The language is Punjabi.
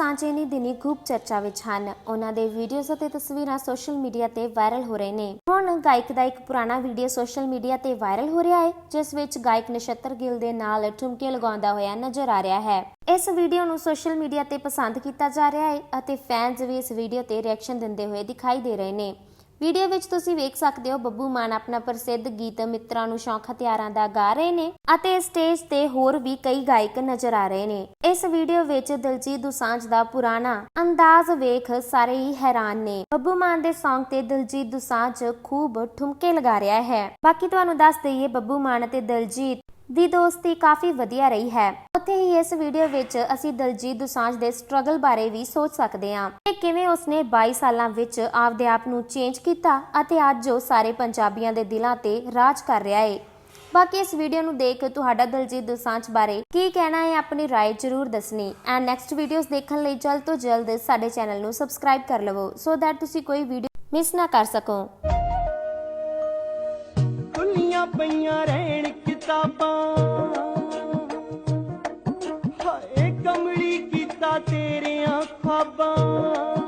ਸਾਂਝੇ ਨੇ ਦਿਨੀ ਖੂਬ ਚਰਚਾ ਵਿੱਚ ਹਨ। ਉਹਨਾਂ ਦੇ ਵੀਡੀਓਜ਼ ਅਤੇ ਤਸਵੀਰਾਂ ਸੋਸ਼ਲ ਮੀਡੀਆ ਤੇ ਵਾਇਰਲ ਹੋ ਰਹੇ ਨੇ। ਹੁਣ ਗਾਇਕ ਦਾ ਇੱਕ ਪੁਰਾਣਾ ਵੀਡੀਓ ਸੋਸ਼ਲ ਮੀਡੀਆ ਤੇ ਵਾਇਰਲ ਹੋ ਰਿਹਾ ਹੈ, ਜਿਸ ਵਿੱਚ ਗਾਇਕ ਨਛੱਤਰ ਗਿੱਲ ਦੇ ਨਾਲ ਠੁਮਕੇ ਲਗਾਉਂਦਾ ਹੋਇਆ ਨਜ਼ਰ ਆ ਰਿਹਾ ਹੈ। ਇਸ ਵੀਡੀਓ ਨੂੰ ਸੋਸ਼ਲ ਮੀਡੀਆ ਤੇ ਪਸੰਦ ਕੀਤਾ ਜਾ ਰਿਹਾ ਹੈ ਅਤੇ ਫੈਨਸ ਵੀ ਇਸ ਵੀਡੀਓ ਤੇ ਰਿਐਕਸ਼ਨ ਦਿੰਦੇ ਹੋਏ ਦਿਖਾਈ ਦੇ ਰਹੇ ਨੇ। ਵੀਡੀਓ ਵਿੱਚ ਤੁਸੀਂ ਵੇਖ ਸਕਦੇ ਹੋ ਬੱਬੂ ਮਾਨ ਆਪਣਾ ਪ੍ਰਸਿੱਧ ਗੀਤ ਮਿੱਤਰਾਂ ਨੂੰ ਸ਼ੌਂਕ ਹਥਿਆਰਾਂ ਦਾ ਗਾ ਰਹੇ ਨੇ ਅਤੇ ਸਟੇਜ ਤੇ ਹੋਰ ਵੀ ਕਈ ਗਾਇਕ ਨਜ਼ਰ ਆ ਰਹੇ ਨੇ। ਇਸ ਵੀਡੀਓ ਵਿੱਚ ਦਿਲਜੀਤ ਦੁਸਾਂਝ ਦਾ ਪੁਰਾਣਾ ਅੰਦਾਜ਼ ਵੇਖ ਸਾਰੇ ਹੀ ਹੈਰਾਨ ਨੇ। ਬੱਬੂ ਮਾਨ ਦੇ Song ਤੇ ਦਿਲਜੀਤ ਦੁਸਾਂਝ ਖੂਬ ਠੁਮਕੇ ਲਗਾ ਰਿਹਾ ਹੈ। ਬਾਕੀ ਤੁਹਾਨੂੰ ਦੱਸ ਦਈਏ ਬੱਬੂ ਮਾਨ ਅਤੇ ਦਿਲਜੀਤ ਦੀ ਦੋਸਤੀ ਕਾਫੀ ਵਧੀਆ ਰਹੀ ਹੈ। ਉੱਥੇ ਹੀ ਇਸ ਵੀਡੀਓ ਵਿੱਚ ਅਸੀਂ ਦਲਜੀਤ ਦੁਸਾਂਝ ਦੇ ਸਟਰਗਲ ਬਾਰੇ ਵੀ ਸੋਚ ਸਕਦੇ ਹਾਂ ਕਿ ਕਿਵੇਂ ਉਸਨੇ 22 ਸਾਲਾਂ ਵਿੱਚ ਆਪਦੇ ਆਪ ਨੂੰ ਚੇਂਜ ਕੀਤਾ ਅਤੇ ਅੱਜ ਉਹ ਸਾਰੇ ਪੰਜਾਬੀਆਂ ਦੇ ਦਿਲਾਂ ਤੇ ਰਾਜ ਕਰ ਰਿਹਾ ਹੈ ਬਾਕੀ ਇਸ ਵੀਡੀਓ ਨੂੰ ਦੇਖ ਤੁਹਾਡਾ ਦਲਜੀਤ ਦੁਸਾਂਝ ਬਾਰੇ ਕੀ ਕਹਿਣਾ ਹੈ ਆਪਣੀ رائے ਜ਼ਰੂਰ ਦੱਸਣੀ ਐਂਡ ਨੈਕਸਟ ਵੀਡੀਓਜ਼ ਦੇਖਣ ਲਈ ਜਲਦ ਤੋਂ ਜਲਦ ਸਾਡੇ ਚੈਨਲ ਨੂੰ ਸਬਸਕ੍ਰਾਈਬ ਕਰ ਲਵੋ ਸੋ ਦੈਟ ਤੁਸੀਂ ਕੋਈ ਵੀਡੀਓ ਮਿਸ ਨਾ ਕਰ ਸਕੋ ਖੁੱਲੀਆਂ ਪਈਆਂ ਰਹਿਣ ਕਿਤਾਬਾਂ ਤੇਰੀਆਂ ਖਾਬਾਂ